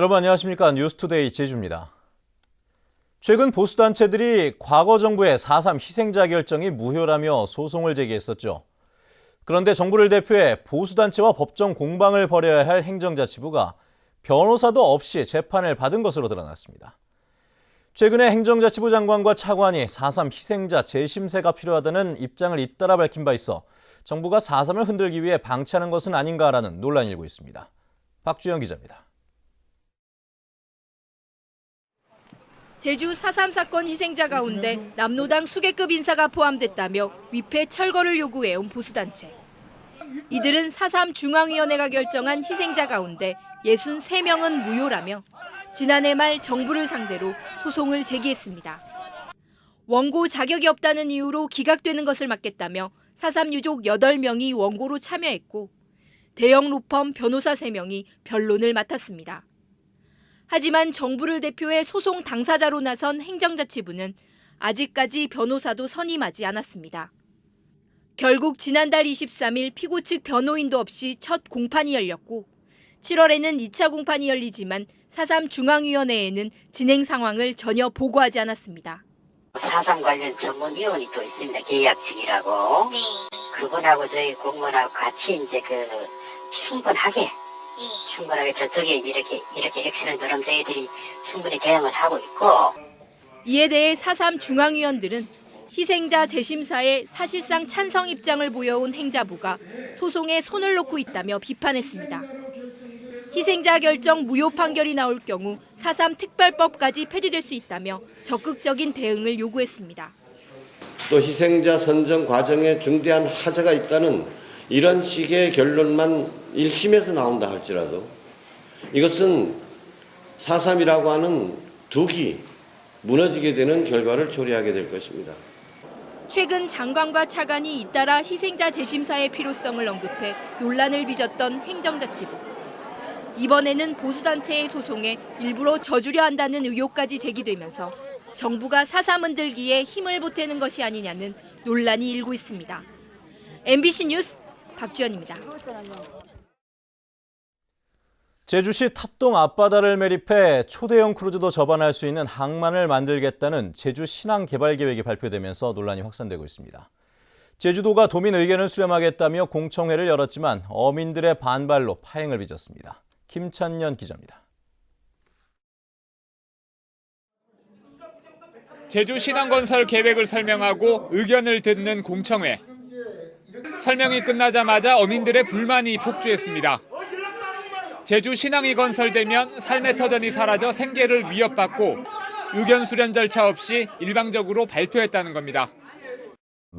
여러분 안녕하십니까 뉴스투데이 제주입니다. 최근 보수단체들이 과거 정부의 4.3 희생자 결정이 무효라며 소송을 제기했었죠. 그런데 정부를 대표해 보수단체와 법정 공방을 벌여야 할 행정자치부가 변호사도 없이 재판을 받은 것으로 드러났습니다. 최근에 행정자치부 장관과 차관이 4.3 희생자 재심세가 필요하다는 입장을 잇따라 밝힌 바 있어 정부가 4.3을 흔들기 위해 방치하는 것은 아닌가라는 논란이 일고 있습니다. 박주영 기자입니다. 제주 4.3 사건 희생자 가운데 남노당 수계급 인사가 포함됐다며 위패 철거를 요구해온 보수단체. 이들은 4.3 중앙위원회가 결정한 희생자 가운데 63명은 무효라며 지난해 말 정부를 상대로 소송을 제기했습니다. 원고 자격이 없다는 이유로 기각되는 것을 막겠다며 4.3 유족 8명이 원고로 참여했고 대형 로펌 변호사 3명이 변론을 맡았습니다. 하지만 정부를 대표해 소송 당사자로 나선 행정자치부는 아직까지 변호사도 선임하지 않았습니다. 결국 지난달 23일 피고 측 변호인도 없이 첫 공판이 열렸고 7월에는 2차 공판이 열리지만 4.3 중앙위원회에는 진행 상황을 전혀 보고하지 않았습니다. 사상 관련 전문위원이 또 있습니다. 계약 측이라고. 그분하고 저희 공무원하고 같이 이제 그 충분하게 충분하게 저쪽에 이렇게 이렇게 액션을 넣으면 저희들이 충분히 대응을 하고 있고 이에 대해 4.3 중앙위원들은 희생자 재심사에 사실상 찬성 입장을 보여온 행자부가 소송에 손을 놓고 있다며 비판했습니다. 희생자 결정 무효 판결이 나올 경우 4.3 특별법까지 폐지될 수 있다며 적극적인 대응을 요구했습니다. 또 희생자 선정 과정에 중대한 하자가 있다는 이런 식의 결론만 1심에서 나온다 할지라도 이것은 4.3이라고 하는 둑이 무너지게 되는 결과를 초래하게 될 것입니다. 최근 장관과 차관이 잇따라 희생자 재심사의 필요성을 언급해 논란을 빚었던 행정자치부. 이번에는 보수단체의 소송에 일부러 저주려 한다는 의혹까지 제기되면서 정부가 사삼 흔들기에 힘을 보태는 것이 아니냐는 논란이 일고 있습니다. MBC 뉴스 박주연입니다. 제주시 탑동 앞바다를 매립해 초대형 크루즈도 접안할 수 있는 항만을 만들겠다는 제주 신항 개발 계획이 발표되면서 논란이 확산되고 있습니다. 제주도가 도민 의견을 수렴하겠다며 공청회를 열었지만 어민들의 반발로 파행을 빚었습니다. 김찬년 기자입니다. 제주 신항건설 계획을 설명하고 의견을 듣는 공청회. 설명이 끝나자마자 어민들의 불만이 폭주했습니다. 제주 신항이 건설되면 삶의 터전이 사라져 생계를 위협받고 의견 수렴 절차 없이 일방적으로 발표했다는 겁니다.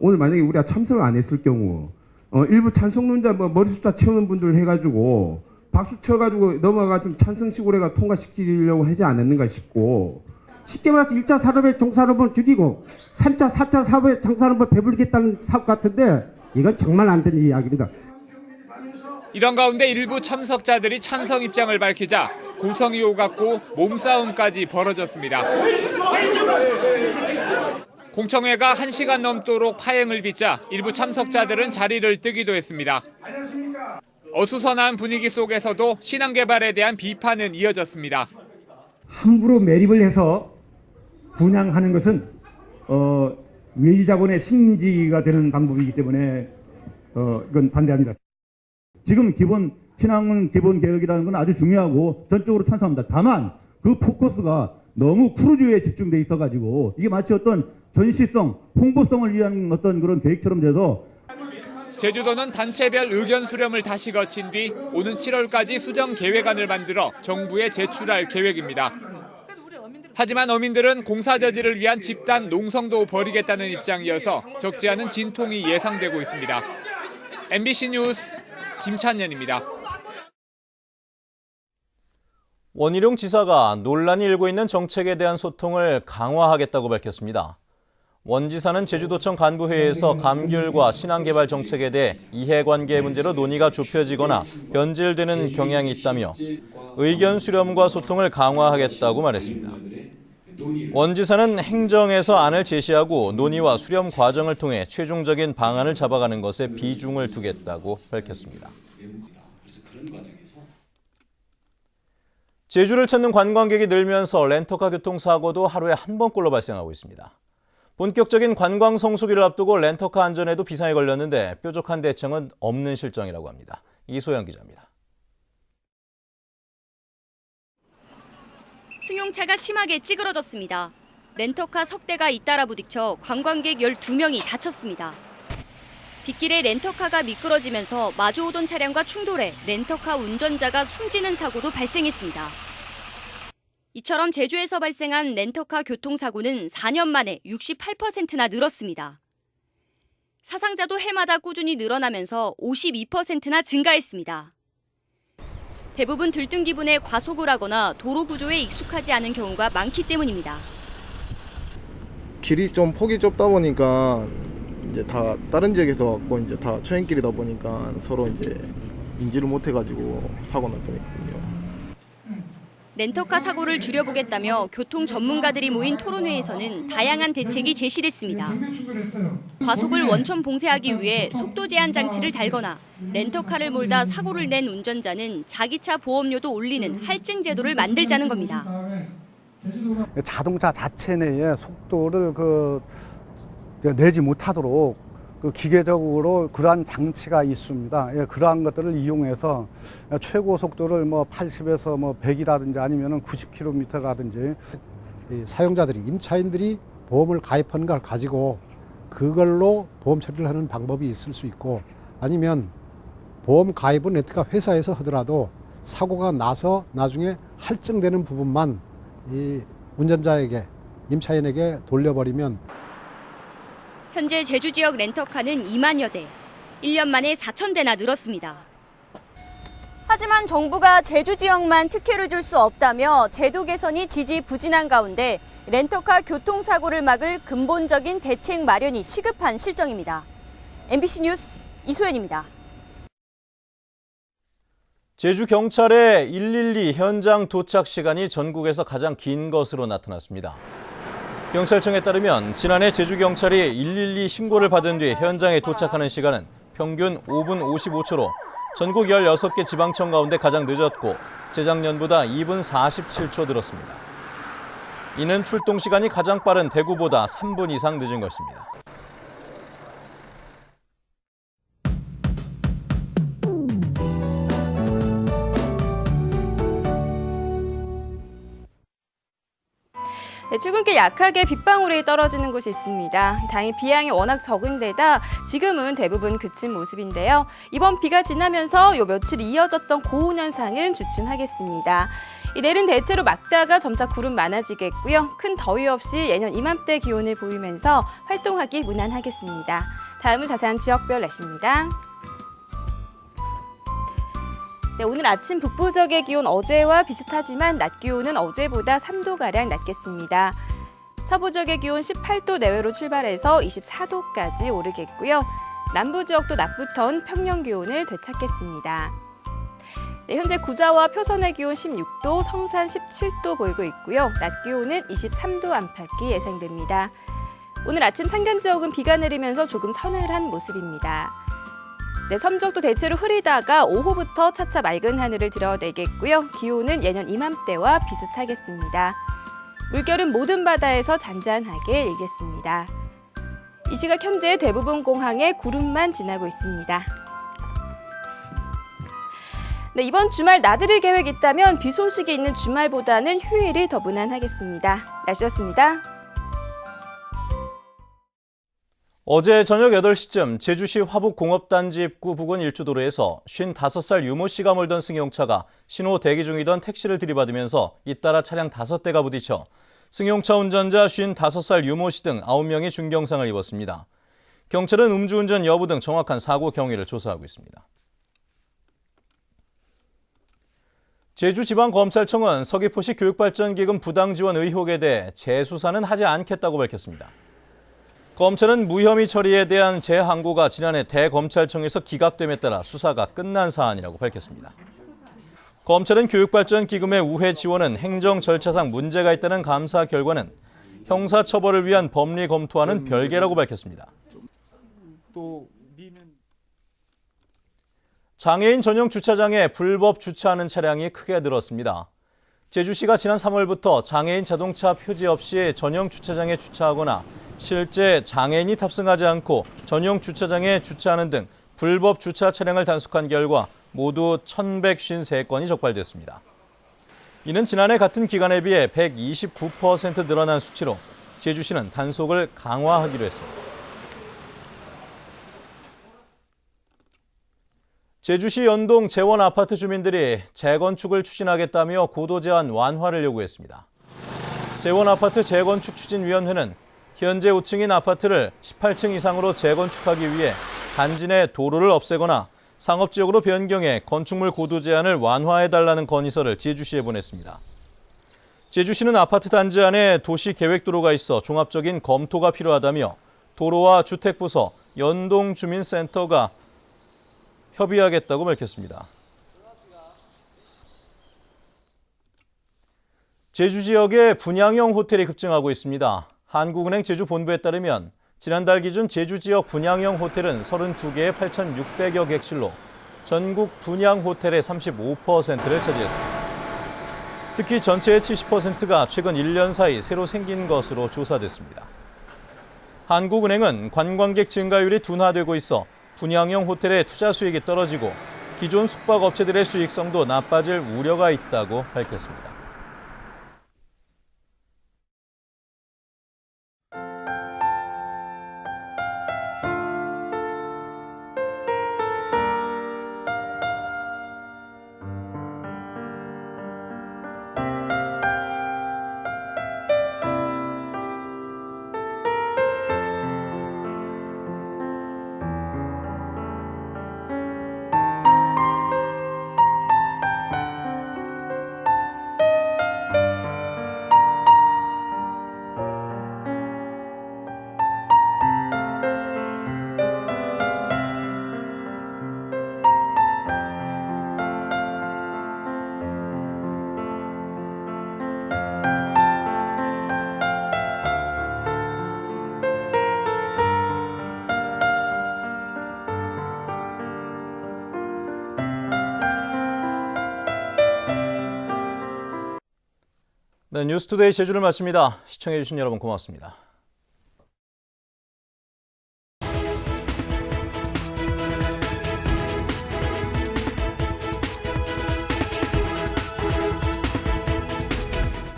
오늘 만약에 우리가 참석을 안 했을 경우 어, 일부 찬성론자 뭐 머리 숫자 채우는 분들 해가지고 박수 쳐가지고 넘어가 좀 찬성식으로 해가 통과시키려고 하지 않았는가 싶고 쉽게 말해서 1차 산업의 종산업은 죽이고 3차, 4차 사업의 장산업을 배불리겠다는 사업 같은데 이건 정말 안 되는 이야기입니다. 이런 가운데 일부 참석자들이 찬성 입장을 밝히자 고성이 오갔고 몸싸움까지 벌어졌습니다. 공청회가 1시간 넘도록 파행을 빚자 일부 참석자들은 자리를 뜨기도 했습니다. 어수선한 분위기 속에서도 신앙 개발에 대한 비판은 이어졌습니다. 함부로 매립을 해서 분양하는 것은 어, 외지 자본의 심지가 되는 방법이기 때문에 어, 이건 반대합니다. 지금 기본 신앙은 기본 개혁이라는 건 아주 중요하고 전적으로 찬성합니다. 다만 그 포커스가 너무 크루즈에 집중돼 있어가지고 이게 마치 어떤 전시성, 홍보성을 위한 어떤 그런 계획처럼 돼서 제주도는 단체별 의견 수렴을 다시 거친 뒤 오는 7월까지 수정 계획안을 만들어 정부에 제출할 계획입니다. 하지만 어민들은 공사 저지를 위한 집단 농성도 벌이겠다는 입장이어서 적지 않은 진통이 예상되고 있습니다. MBC 뉴스 김찬년입니다. 원희룡 지사가 논란이 일고 있는 정책에 대한 소통을 강화하겠다고 밝혔습니다. 원 지사는 제주도청 간부회의에서 감귤과 신앙개발 정책에 대해 이해관계 문제로 논의가 좁혀지거나 변질되는 경향이 있다며 의견 수렴과 소통을 강화하겠다고 말했습니다. 원 지사는 행정에서 안을 제시하고 논의와 수렴 과정을 통해 최종적인 방안을 잡아가는 것에 비중을 두겠다고 밝혔습니다. 제주를 찾는 관광객이 늘면서 렌터카 교통사고도 하루에 한 번꼴로 발생하고 있습니다. 본격적인 관광 성수기를 앞두고 렌터카 안전에도 비상이 걸렸는데 뾰족한 대책은 없는 실정이라고 합니다. 이소영 기자입니다. 승용차가 심하게 찌그러졌습니다. 렌터카 석 대가 잇따라 부딪혀 관광객 12명이 다쳤습니다. 빗길에 렌터카가 미끄러지면서 마주오던 차량과 충돌해 렌터카 운전자가 숨지는 사고도 발생했습니다. 이처럼 제주에서 발생한 렌터카 교통사고는 4년 만에 68%나 늘었습니다. 사상자도 해마다 꾸준히 늘어나면서 52%나 증가했습니다. 대부분 들뜬 기분에 과속을 하거나 도로 구조에 익숙하지 않은 경우가 많기 때문입니다. 길이 좀 폭이 좁다 보니까 이제 다 다른 지역에서 왔고 이제 다 초행길이다 보니까 서로 이제 인지를 못 해가지고 사고 날 뻔했거든요. 렌터카 사고를 줄여보겠다며 교통 전문가들이 모인 토론회에서는 다양한 대책이 제시됐습니다. 과속을 원천 봉쇄하기 위해 속도 제한 장치를 달거나 렌터카를 몰다 사고를 낸 운전자는 자기 차 보험료도 올리는 할증 제도를 만들자는 겁니다. 자동차 자체 내에 속도를 그 내지 못하도록 그 기계적으로 그러한 장치가 있습니다. 예, 그러한 것들을 이용해서 최고 속도를 뭐 80에서 뭐 100이라든지 아니면은 90km라든지 이 사용자들이 임차인들이 보험을 가입한 걸 가지고 그걸로 보험 처리를 하는 방법이 있을 수 있고 아니면 보험 가입은 렌트카 회사에서 하더라도 사고가 나서 나중에 할증되는 부분만 이 운전자에게 임차인에게 돌려버리면 현재 제주 지역 렌터카는 2만여 대, 1년 만에 4천 대나 늘었습니다. 하지만 정부가 제주 지역만 특혜를 줄 수 없다며 제도 개선이 지지부진한 가운데 렌터카 교통사고를 막을 근본적인 대책 마련이 시급한 실정입니다. MBC 뉴스 이소연입니다. 제주 경찰의 112 현장 도착 시간이 전국에서 가장 긴 것으로 나타났습니다. 경찰청에 따르면 지난해 제주 경찰이 112 신고를 받은 뒤 현장에 도착하는 시간은 평균 5분 55초로 전국 16개 지방청 가운데 가장 늦었고 재작년보다 2분 47초 늘었습니다. 이는 출동 시간이 가장 빠른 대구보다 3분 이상 늦은 것입니다. 네, 출근길 약하게 빗방울이 떨어지는 곳이 있습니다. 다행히 비양이 워낙 적은 데다 지금은 대부분 그친 모습인데요. 이번 비가 지나면서 요 며칠 이어졌던 고온 현상은 주춤하겠습니다. 이 내일은 대체로 막다가 점차 구름 많아지겠고요. 큰 더위 없이 예년 이맘때 기온을 보이면서 활동하기 무난하겠습니다. 다음은 자세한 지역별 날씨입니다. 네, 오늘 아침 북부 지역의 기온 어제와 비슷하지만 낮 기온은 어제보다 3도가량 낮겠습니다. 서부 지역의 기온 18도 내외로 출발해서 24도까지 오르겠고요. 남부 지역도 낮부터는 평년 기온을 되찾겠습니다. 네, 현재 구자와 표선의 기온 16도, 성산 17도 보이고 있고요. 낮 기온은 23도 안팎이 예상됩니다. 오늘 아침 산간 지역은 비가 내리면서 조금 서늘한 모습입니다. 네, 섬적도 대체로 흐리다가 오후부터 차차 맑은 하늘을 드러내겠고요. 기온은 예년 이맘때와 비슷하겠습니다. 물결은 모든 바다에서 잔잔하게 일겠습니다. 이 시각 현재 대부분 공항에 구름만 지나고 있습니다. 네, 이번 주말 나들이 계획 있다면 비 소식이 있는 주말보다는 휴일이 더 무난하겠습니다. 날씨였습니다. 어제 저녁 8시쯤 제주시 화북공업단지 입구 부근 일주도로에서 55살 유모 씨가 몰던 승용차가 신호 대기 중이던 택시를 들이받으면서 잇따라 차량 5대가 부딪혀 승용차 운전자 55살 유모 씨 등 9명이 중경상을 입었습니다. 경찰은 음주운전 여부 등 정확한 사고 경위를 조사하고 있습니다. 제주지방검찰청은 서귀포시 교육발전기금 부당 지원 의혹에 대해 재수사는 하지 않겠다고 밝혔습니다. 검찰은 무혐의 처리에 대한 재항고가 지난해 대검찰청에서 기각됨에 따라 수사가 끝난 사안이라고 밝혔습니다. 검찰은 교육발전기금의 우회 지원은 행정 절차상 문제가 있다는 감사 결과는 형사처벌을 위한 법리 검토와는 별개라고 밝혔습니다. 장애인 전용 주차장에 불법 주차하는 차량이 크게 늘었습니다. 제주시가 지난 3월부터 장애인 자동차 표지 없이 전용 주차장에 주차하거나 실제 장애인이 탑승하지 않고 전용 주차장에 주차하는 등 불법 주차 차량을 단속한 결과 모두 1,153건이 적발됐습니다. 이는 지난해 같은 기간에 비해 129% 늘어난 수치로 제주시는 단속을 강화하기로 했습니다. 제주시 연동 재원 아파트 주민들이 재건축을 추진하겠다며 고도 제한 완화를 요구했습니다. 재원 아파트 재건축 추진위원회는 현재 5층인 아파트를 18층 이상으로 재건축하기 위해 단지 내 도로를 없애거나 상업지역으로 변경해 건축물 고도 제한을 완화해달라는 건의서를 제주시에 보냈습니다. 제주시는 아파트 단지 안에 도시계획도로가 있어 종합적인 검토가 필요하다며 도로와 주택부서, 연동주민센터가 협의하겠다고 밝혔습니다. 제주 지역에 분양형 호텔이 급증하고 있습니다. 한국은행 제주 본부에 따르면 지난달 기준 제주 지역 분양형 호텔은 32개의 8,600여 객실로 전국 분양 호텔의 35%를 차지했습니다. 특히 전체의 70%가 최근 1년 사이 새로 생긴 것으로 조사됐습니다. 한국은행은 관광객 증가율이 둔화되고 있어 분양형 호텔의 투자 수익이 떨어지고 기존 숙박업체들의 수익성도 나빠질 우려가 있다고 밝혔습니다. 네, 뉴스투데이 제주를 마칩니다. 시청해주신 여러분 고맙습니다.